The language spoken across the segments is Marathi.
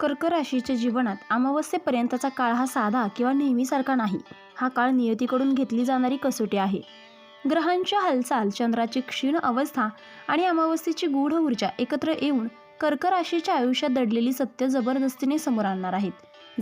कर्क राशीच्या जीवनात अमावस्येपर्यंतचा काळ हा साधा किंवा नेहमीसारखा नाही. हा काळ नियतीकडून घेतली जाणारी कसोटी आहे. ग्रहांची हालचाल चंद्राची क्षीण अवस्था आणि अमावस्येची गूढ ऊर्जा एकत्र येऊन कर्क राशीच्या आयुष्यात दडलेली सत्य जबरदस्तीने समोर आणणार आहेत.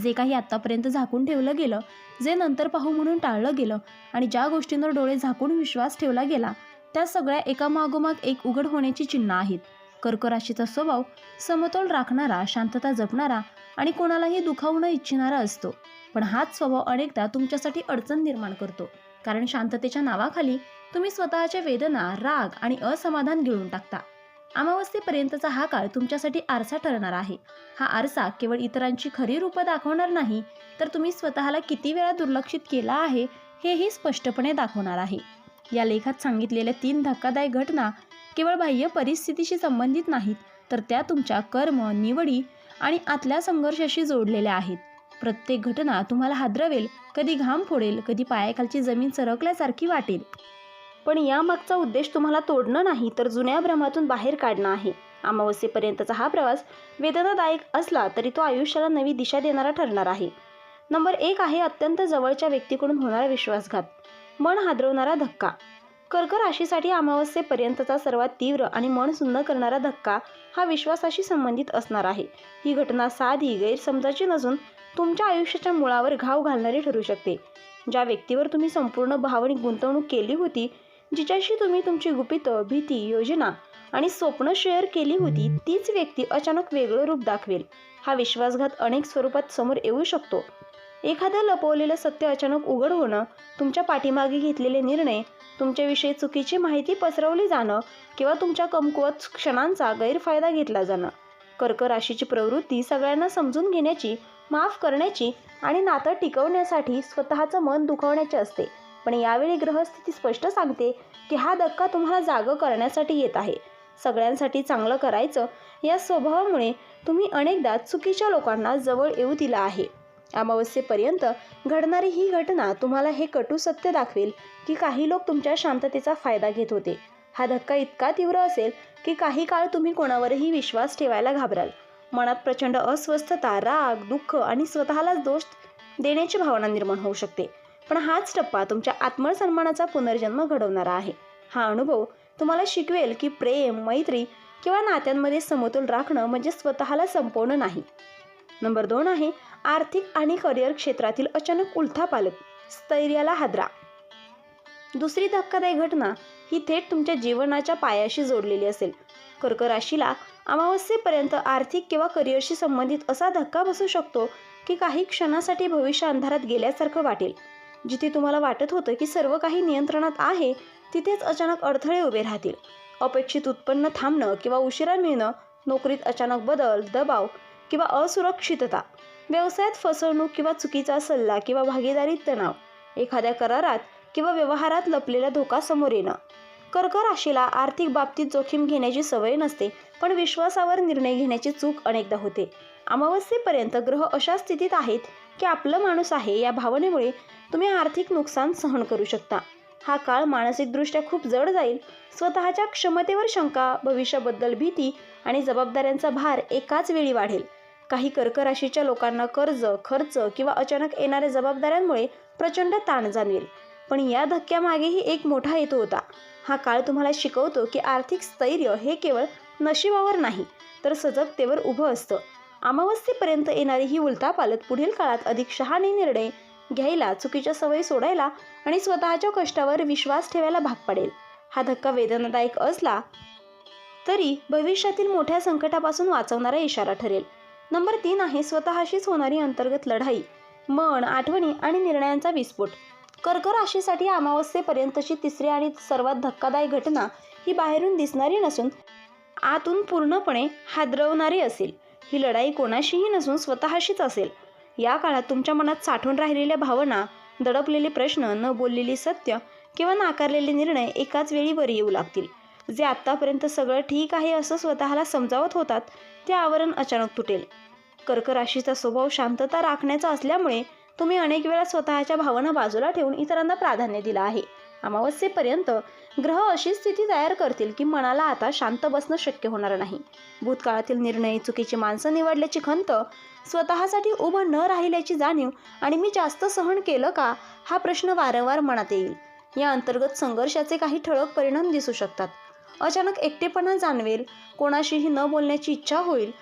जे काही आत्तापर्यंत झाकून ठेवलं गेलं जे नंतर पाहू म्हणून टाळलं गेलं आणि ज्या गोष्टींवर डोळे झाकून विश्वास ठेवला गेला त्या सगळ्या एकामागोमाग एक उघड होण्याची चिन्ह आहेत. कर्कराशीचा स्वभाव समतोल राखणारा शांतता जपणारा आणि कोणालाही दुखावू न इच्छिणारा असतो. पण हाच स्वभाव अनेकदा तुमच्यासाठी अडचण निर्माण करतो. कारण शांततेच्या नावाखाली तुम्ही स्वतःच्या वेदना राग आणि असमाधान गिळून टाकता. अमावस्येपर्यंतचा हा काळ तुमच्यासाठी आरसा ठरणार आहे. हा आरसा केवळ इतरांची खरी रूपं दाखवणार नाही तर तुम्ही स्वतःला किती वेळा दुर्लक्षित केला आहे हेही स्पष्टपणे दाखवणार आहे. या लेखात सांगितलेल्या तीन धक्कादायक घटना केवळ बाह्य परिस्थितीशी संबंधित नाहीत तर त्या तुमच्या कर्म निवडी आणि आतल्या संघर्षाशी जोडलेल्या आहेत. प्रत्येक घटना तुम्हाला हादरवेल कधी घाम फोडेल कधी पायाखालची जमीन सरकल्यासारखी वाटेल. पण यामागचा उद्देश तुम्हाला तोडणं नाही तर जुन्या भ्रमातून बाहेर काढणं आहे. अमावस्येपर्यंतचा हा प्रवास वेदनादायक असला तरी तो आयुष्याला नवी दिशा देणारा ठरणार आहे. नंबर एक आहे अत्यंत जवळच्या व्यक्तीकडून होणारा विश्वासघात. मन हादरवणारा धक्का. कर्क राशीसाठी अमावस्येपर्यंतचा सर्वात तीव्र आणि मन सुन्न करणारा धक्का हा विश्वासाशी संबंधित असणार आहे. ही घटना साधी गैरसमजाची नसून तुमच्या आयुष्याच्या मुळावर घाव घालणारी ठरू शकते. ज्या व्यक्तीवर तुम्ही संपूर्ण भावनिक गुंतवणूक केली होती जिच्याशी तुम्ही तुमची गुपितं भीती योजना आणि स्वप्न शेअर केली होती तीच व्यक्ती अचानक वेगळं रूप दाखवेल. हा विश्वासघात अनेक स्वरूपात समोर येऊ शकतो. एखादं लपवलेलं सत्य अचानक उघड होणं तुमच्या पाठीमागे घेतलेले निर्णय तुमच्याविषयी चुकीची माहिती पसरवली जाणं किंवा तुमच्या कमकुवत क्षणांचा गैरफायदा घेतला जाणं. कर्क राशीची प्रवृत्ती सगळ्यांना समजून घेण्याची माफ करण्याची आणि नातं टिकवण्यासाठी स्वतःचं मन दुखवण्याचे असते. पण यावेळी ग्रहस्थिती स्पष्ट सांगते की हा धक्का तुम्हाला जागं करण्यासाठी येत आहे. सगळ्यांसाठी चांगलं करायचं या स्वभावामुळे तुम्ही अनेकदा चुकीच्या लोकांना जवळ येऊ दिला आहे. अमावस्येपर्यंत घडणारी ही घटना तुम्हाला हे कटू सत्य दाखवेल की काही लोक तुमच्या शांततेचा फायदा घेत होते. हा धक्का इतका तीव्र असेल की काही काळ तुम्ही कोणावरही विश्वास ठेवायला घाबराल. मनात प्रचंड अस्वस्थता राग दुःख आणि स्वतःलाच दोष देण्याची भावना निर्माण होऊ शकते. पण हाच टप्पा तुमच्या आत्मसन्मानाचा पुनर्जन्म घडवणारा आहे. हा अनुभव तुम्हाला शिकवेल की प्रेम मैत्री किंवा नात्यांमध्ये समतोल राखणं म्हणजे स्वतःला संपवणं नाही. नंबर दोन आहे आर्थिक आणि करिअर क्षेत्रातील अचानक उलथापालक स्थैर्याला हादरा. दुसरी धक्कादायी घटना ही थेट तुमच्या जीवनाच्या पायाशी जोडलेली असेल. कर्क राशीला अमावस्येपर्यंत आर्थिक किंवा करिअरशी संबंधित असा धक्का बसू शकतो की काही क्षणासाठी भविष्य अंधारात गेल्यासारखं वाटेल. जिथे तुम्हाला वाटत होतं की सर्व काही नियंत्रणात आहे तिथेच अचानक अडथळे उभे राहतील. अपेक्षित उत्पन्न थांबणं किंवा उशिरा मिळणं नोकरीत अचानक बदल दबाव किंवा असुरक्षितता व्यवसायात फसवणूक किंवा चुकीचा सल्ला किंवा भागीदारीत तणाव एखाद्या करारात किंवा व्यवहारात लपलेला धोका समोर येणं. कर्क राशीला आर्थिक बाबतीत जोखीम घेण्याची सवय नसते पण विश्वासावर निर्णय घेण्याची चूक अनेकदा होते. अमावस्येपर्यंत ग्रह अशा स्थितीत आहेत की आपलं माणूस आहे या भावनेमुळे तुम्ही आर्थिक नुकसान सहन करू शकता. हा काळ मानसिकदृष्ट्या खूप जड जाईल. स्वतःच्या क्षमतेवर शंका भविष्याबद्दल भीती आणि जबाबदाऱ्यांचा भार एकाच वेळी वाढेल. काही कर्कराशीच्या लोकांना कर्ज खर्च किंवा अचानक येणाऱ्या जबाबदाऱ्यांमुळे प्रचंड ताण जाणवेल. पण या धक्क्यामागेही एक मोठा हेतू होता. हा काळ तुम्हाला शिकवतो की आर्थिक स्थैर्य हे केवळ नशिबावर नाही तर सजगतेवर उभं असतं. अमावस्येपर्यंत येणारी ही उलथापालत पुढील काळात अधिक शहाणे निर्णय घ्यायला चुकीच्या सवयी सोडायला आणि स्वतःच्या कष्टावर विश्वास ठेवायला भाग पडेल. हा धक्का वेदनादायक असला तरी भविष्यातील मोठ्या संकटापासून वाचवणारा इशारा ठरेल. नंबर तीन आहे स्वतःशीच होणारी अंतर्गत लढाई. मन आठवणी आणि निर्णयांचा विस्फोट. कर्क राशीसाठी अमावस्येपर्यंतची तिसरी आणि सर्वात धक्कादायक घटना ही बाहेरून दिसणारी नसून आतून पूर्णपणे हादरवणारी असेल. ही लढाई कोणाशीही नसून स्वतःशीच असेल. या काळात तुमच्या मनात साठून राहिलेल्या भावना दडपलेले प्रश्न न बोललेली सत्य किंवा नाकारलेले निर्णय एकाच वेळी वर येऊ लागतील. जे आत्तापर्यंत सगळं ठीक आहे असं स्वतःला समजावत होतात ते आवरण अचानक तुटेल. कर्क राशीचा स्वभाव शांतता राखण्याचा असल्यामुळे तुम्ही अनेक वेळा स्वतःच्या भावना बाजूला ठेवून इतरांना प्राधान्य दिलं आहे. अमावस्येपर्यंत ग्रह अशी स्थिती तयार करतील की मनाला आता शांत बसणं शक्य होणार नाही. भूतकाळातील निर्णय चुकीची माणसं निवडल्याची खंत स्वतःसाठी उभं न राहिल्याची जाणीव आणि मी जास्त सहन केलं का हा प्रश्न वारंवार मनात येईल. या अंतर्गत संघर्षाचे काही ठळक परिणाम दिसू शकतात. अचानक एकटेपणा जाणवेल कोणाशीही न बोलण्याची इच्छा होईल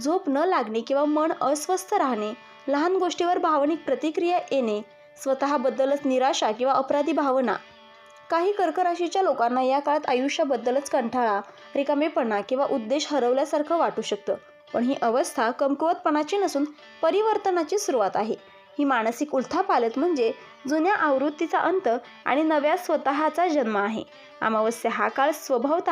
झोप न लागणे किंवा मन अस्वस्थ राहणे लहान गोष्टीवर भावनिक प्रतिक्रिया येणे स्वतःबद्दलच निराशा किंवा अपराधी भावना. काही कर्कराशीच्या लोकांना या काळात आयुष्याबद्दलच कंटाळा रिकामेपणा किंवा उद्देश हरवल्यासारखं वाटू शकतं. पण ही अवस्था कमकुवतपणाची नसून परिवर्तनाची सुरुवात आहे. ही मानसिक उलथापालत म्हणजे जुन्या आवृत्तीचा अंत आणि नव्या स्वतःचा जन्म आहे. अमावस्या हा काळ स्वभावत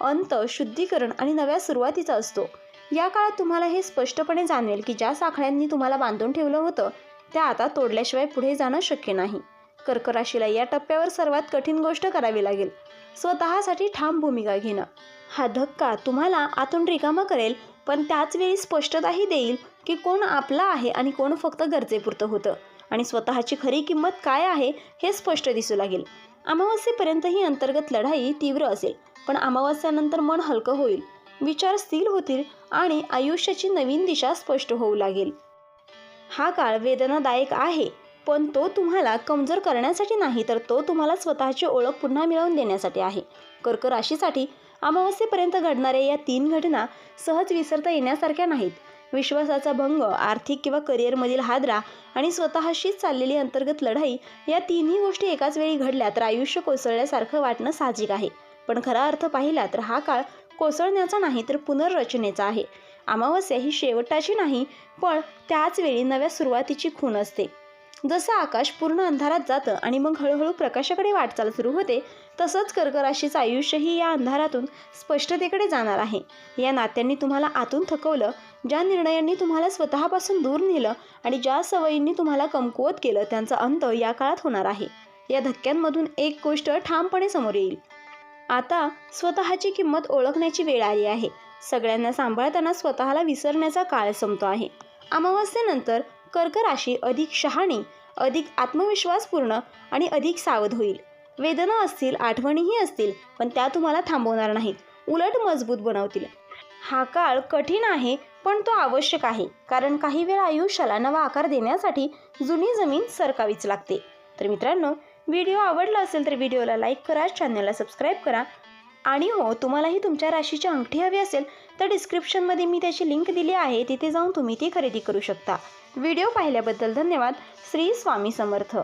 अंत शुद्धीकरण आणि नव्या सुरुवातीचा असतो. या काळात तुम्हाला हे स्पष्टपणे जाणवेल की ज्या साखळ्यांनी तुम्हाला बांधून ठेवलं होतं त्या आता तोडल्याशिवाय पुढे जाणं शक्य नाही. कर्कराशीला या टप्प्यावर सर्वात कठीण गोष्ट करावी लागेल. स्वतःसाठी ठाम भूमिका घेणं. हा धक्का तुम्हाला आतून रिकामा करेल पण त्याच वेळी स्पष्टताही देईल की कोण आपला आहे आणि कोण फक्त गरजेपुरतं होतं. आणि स्वतःची खरी किंमत काय आहे हे स्पष्ट दिसू लागेल. अमावास्येपर्यंत ही अंतर्गत लढाई तीव्र असेल पण अमावास्यानंतर मन हलकं होईल. विचार स्थिर होतील आणि आयुष्याची नवीन दिशा स्पष्ट होऊ लागेल. हा काळ वेदनादायक आहे पण तो तुम्हाला कमजोर करण्यासाठी नाही तर तो तुम्हाला स्वतःची ओळख पुन्हा मिळवून देण्यासाठी आहे. कर्क राशीसाठी अमावास्येपर्यंत घडणाऱ्या या तीन घटना सहज विसरता येण्यासारख्या नाहीत. विश्वासाचा भंग आर्थिक किंवा करिअरमधील हादरा आणि स्वतःशीच चाललेली अंतर्गत लढाई या तिन्ही गोष्टी एकाच वेळी घडल्या तर आयुष्य कोसळल्यासारखं वाटणं साहजिक आहे. पण खरा अर्थ पाहिला तर हा काळ कोसळण्याचा नाही तर पुनर्रचनेचा आहे. अमावस्या ही शेवटाची नाही पण त्याच वेळी नव्या सुरुवातीची खूण असते. जसं आकाश पूर्ण अंधारात जातं आणि मग हळूहळू प्रकाशाकडे वाटचाल सुरू होते तसंच कर्कराशीचं आयुष्यही या अंधारातून स्पष्टतेकडे जाणार आहे. या नात्यांनी तुम्हाला आतून थकवलं ज्या निर्णयांनी तुम्हाला स्वतःपासून दूर नेलं आणि ज्या सवयींनी तुम्हाला कमकुवत केलं त्यांचा अंत या काळात होणार आहे. या धक्क्यांमधून एक गोष्ट ठामपणे समोर येईल. आता स्वतःची किंमत ओळखण्याची वेळ आली आहे. सगळ्यांना सांभाळताना स्वतःला विसरण्याचा काळ संपतो आहे. अमावस्येनंतर कर्क राशी अधिक शहाणी अधिक आत्मविश्वासपूर्ण आणि अधिक सावध होईल. वेदना असतील आठवणीही असतील पण त्या तुम्हाला थांबवणार नाहीत. उलट मजबूत बनवतील. हा काळ कठीण आहे पण तो आवश्यक आहे. कारण काही वेळा आयुष्याला नवा आकार देण्यासाठी जुनी जमीन सरकावीच लागते. तर मित्रांनो व्हिडिओ आवडला असेल तर व्हिडिओला लाईक करा चॅनलला सबस्क्राईब करा. आणि हो तुम्हालाही तुमच्या राशीची अंगठी हवी असेल तर डिस्क्रिप्शनमध्ये मी त्याची लिंक दिली आहे तिथे जाऊन तुम्ही ती खरेदी करू शकता. व्हिडिओ पाहिल्याबद्दल धन्यवाद. श्री स्वामी समर्थ.